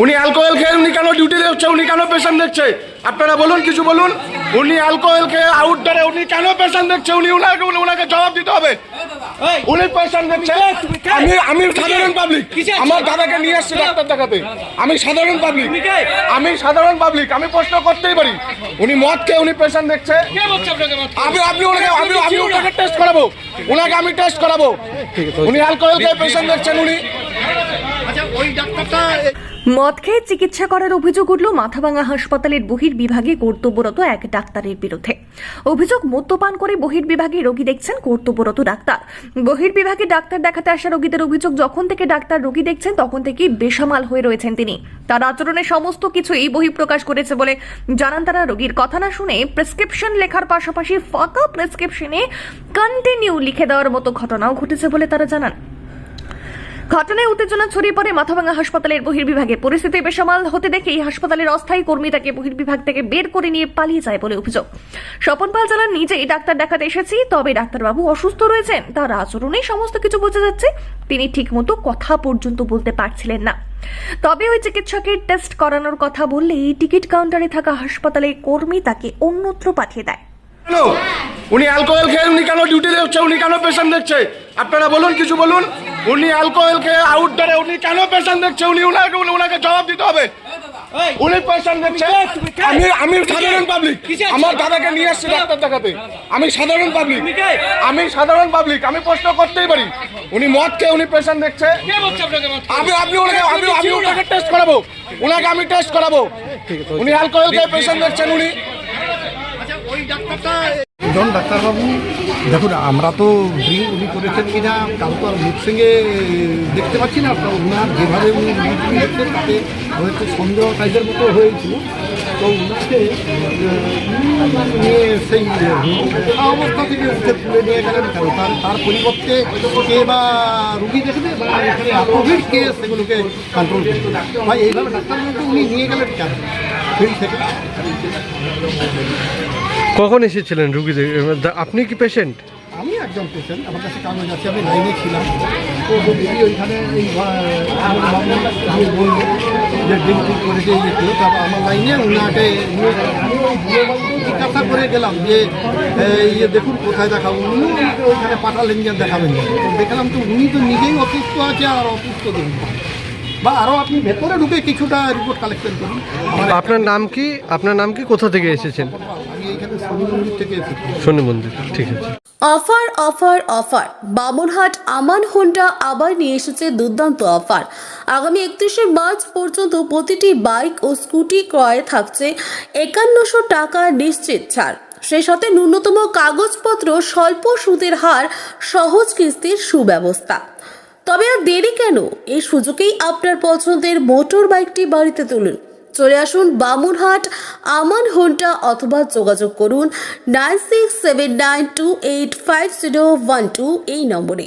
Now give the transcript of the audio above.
উনি অ্যালকোহল খেয়ে উনি কেন ডিউটি দেখছে উনি কেন পেশেন্ট দেখছে? আপনারা বলুন কিছু বলুন। উনি অ্যালকোহল খেয়ে আউটডোরে উনি কেন পেশেন্ট দেখছে? উনি উনাকে উনাকে জবাব দিতে হবে। উনি পেশেন্ট দেখছে। আমি আমি সাধারণ পাবলিক আমার দাদাকে নিয়ে এসেছি ডাক্তার দেখাতে। আমি সাধারণ পাবলিক আমি সাধারণ পাবলিক আমি প্রশ্ন করতেই পারি। উনি মদ খেয়ে উনি পেশেন্ট দেখছে। আমি আপনি ওনাকে আমি আমি ওনাকে টেস্ট করাবো। ওনাকে আমি টেস্ট করাবো। উনি অ্যালকোহল খেয়ে পেশেন্ট দেখছেন উনি। মদ খেয়ে চিকিৎসা করার অভিযোগ উঠল মাথাভাঙা হাসপাতালের বহির বিভাগে কর্তব্যরত এক ডাক্তারের বিরুদ্ধে। অভিযোগ মদ্যপান করে বহির বিভাগে রোগী দেখছেন কর্তব্যরত ডাক্তার। বহির বিভাগে ডাক্তার দেখাতে আসা রোগীদের অভিযোগ, যখন থেকে ডাক্তার রোগী দেখছেন, তখন থেকেই বেসামাল হয়ে রয়েছেন তিনি। তার আচরণে সমস্ত কিছুই বহিঃপ্রকাশ করেছে বলে জানান তারা রোগীর কথা না শুনে প্রেসক্রিপশন লেখার পাশাপাশি ফাঁকা প্রেসক্রিপশনে কন্টিনিউ লিখে দেওয়ার মতো ঘটনাও ঘটেছে বলে তারা জানান। ঘটনায় উত্তেজনা ছড়িয়ে পড়ে মাথাভাঙা হাসপাতালের বহির্বিভাগে। পরিস্থিতি বেসামাল হতে দেখেই হাসপাতালের অস্থায়ী কর্মী তাকে বহির্বিভাগ থেকে বের করে নিয়ে পালিয়ে যায় বলে অভিযোগ। স্বপন পাল জানান, নিজেই ডাক্তার দেখাতে এসেছি, তবে ডাক্তারবাবু অসুস্থ রয়েছেন। তার আচরণেই সমস্ত কিছু বোঝা যাচ্ছে। তিনি ঠিকমতো কথা পর্যন্ত বলতে পারছিলেন না। তবে ওই চিকিৎসকের টেস্ট করানোর কথা বললেই টিকিট কাউন্টারে থাকা হাসপাতালের কর্মী তাকে অন্যত্র পাঠিয়ে দেয়। উনি অ্যালকোহল খেয়ে উনি কেন ডিউটি দেখছে? উনি কেন পেশেন্ট দেখছে? আপনারা বলুন, কিছু বলুন। উনি অ্যালকোহল খেয়ে আউটডোরে উনি কেন পেশেন্ট দেখছে উনি উনাকে উনাকে জবাব দিতে হবে। উনি পেশেন্ট দেখছে আমি আমি সাধারণ পাবলিক আমার দাদাকে নিয়ে এসেছি ডাক্তার দেখাতে। আমি সাধারণ পাবলিক আমি সাধারণ পাবলিক আমি প্রশ্ন করতেই পারি। উনি মদ খেয়ে উনি পেশেন্ট দেখছে আমি আপনি ওনাকে আমি আমি ওনাকে টেস্ট করাবো। ওনাকে আমি টেস্ট করাবো। উনি অ্যালকোহল খেয়ে পেশেন্ট দেখছেন উনি। জন ডাক্তারবাবু। দেখুন, আমরা তো ড্রিঙ্ক উনি করেছেন কি না কারও তো আর মুখ সঙ্গে দেখতে পাচ্ছি না। তো উনার যেভাবে উনি মুখ দেখছেন, তাতে হয়তো সন্দেহ টাইপের মতো হয়েছিল তো উনাকে নিয়ে সেই অবস্থা থেকে উঠে তুলে নিয়ে গেলেন কেন? তার তার পরিবর্তে কে বা রুগী দেখবে বা এখানে কোভিড কে সেগুলোকে কন্ট্রোল করবে? ভাই, এইভাবে ডাক্তারবাবুকে উনি নিয়ে গেলেন কেন? ফিল্ড থেকে কখন এসেছিলেন দা- আপনি কি পেশেন্ট আমি একজন পেশেন্ট আমার কাছে কাগজ আছে, আমি লাইনে ছিলাম। তো দিদি ওইখানে এই আমি বলল যে ড্রিঙ্ক ট্রিঙ্ক করেছে এই একটু তারপর আমার লাইনে বাবুকে জিজ্ঞাসা করে গেলাম যে ইয়ে দেখুন, কোথায় দেখাবো? উনি ওইখানে পাঠালেন যে দেখাবেন। দেখলাম তো উনি তো নিজেই অসুস্থ আছে আর অসুস্থ দেখুন বা আরও আপনি ভেতরে ঢুকে কিছুটা রিপোর্ট কালেকশন করুন আপনার নাম কি? আপনার নাম কি? কোথা থেকে এসেছেন? আমি এইখানে শনি মন্দির থেকে এসেছি। শনি মন্দির ঠিক আছে। Offer offer offer. Bamanhat Aman Honda আবার নিয়ে এসেছে দুর্দান্ত অফার। আগামী একত্রিশে মার্চ পর্যন্ত প্রতিটি বাইক ও স্কুটি ক্রয়ে থাকছে একান্নশো টাকা নিশ্চিত ছাড়। সেই সাথে ন্যূনতম কাগজপত্র স্বল্প সুদের হার সহজ কিস্তির সুব্যবস্থা। তবে আর দেরি কেন? এই সুযোগেই আপনার পছন্দের মোটর বাইকটি বাড়িতে তুলুন। চলে আসুন বামুনহাট, আমান হোন্ডা অথবা যোগাযোগ করুন nine six seven nine two eight five zero one two এই নম্বরে।